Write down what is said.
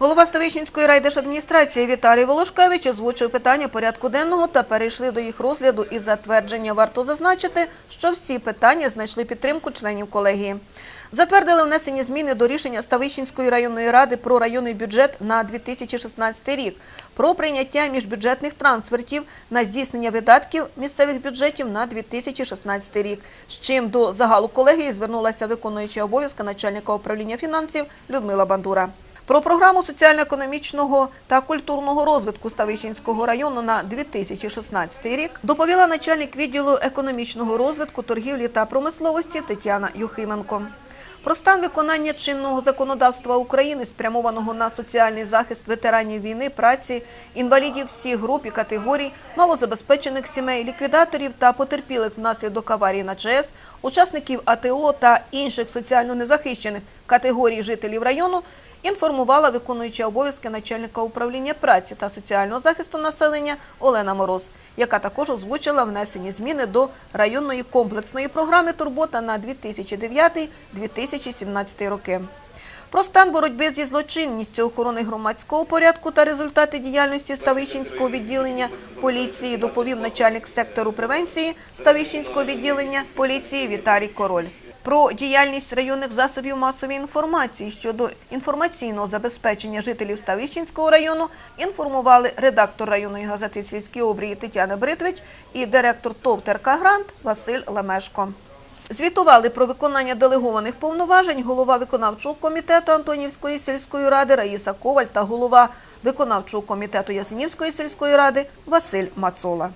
Голова Ставищенської райдержадміністрації Віталій Волошкевич озвучив питання порядку денного та перейшли до їх розгляду і затвердження. Варто зазначити, що всі питання знайшли підтримку членів колегії. Затвердили внесені зміни до рішення Ставищенської районної ради про районний бюджет на 2016 рік, про прийняття міжбюджетних трансфертів на здійснення видатків місцевих бюджетів на 2016 рік. З чим до загалу колегії звернулася виконуюча обов'язки начальника управління фінансів Людмила Бандура. Про програму соціально-економічного та культурного розвитку Ставищенського району на 2016 рік доповіла начальник відділу економічного розвитку, торгівлі та промисловості Тетяна Юхименко. Про стан виконання чинного законодавства України, спрямованого на соціальний захист ветеранів війни, праці, інвалідів всіх груп і категорій, малозабезпечених сімей, ліквідаторів та потерпілих внаслідок аварії на ЧАЕС, учасників АТО та інших соціально незахищених категорій жителів району, інформувала виконуюча обов'язки начальника управління праці та соціального захисту населення Олена Мороз, яка також озвучила внесені зміни до районної комплексної програми «Турбота» на 2009-2017 роки. Про стан боротьби зі злочинністю охорони громадського порядку та результати діяльності Ставищенського відділення поліції доповів начальник сектору превенції Ставищенського відділення поліції Віталій Король. Про діяльність районних засобів масової інформації щодо інформаційного забезпечення жителів Ставищенського району інформували редактор районної газети «Сільські обрії» Тетяна Бритвич і директор ТОВ «ТРК Грант Василь Лемешко. Звітували про виконання делегованих повноважень голова виконавчого комітету Антонівської сільської ради Раїса Коваль та голова виконавчого комітету Ясенівської сільської ради Василь Мацола.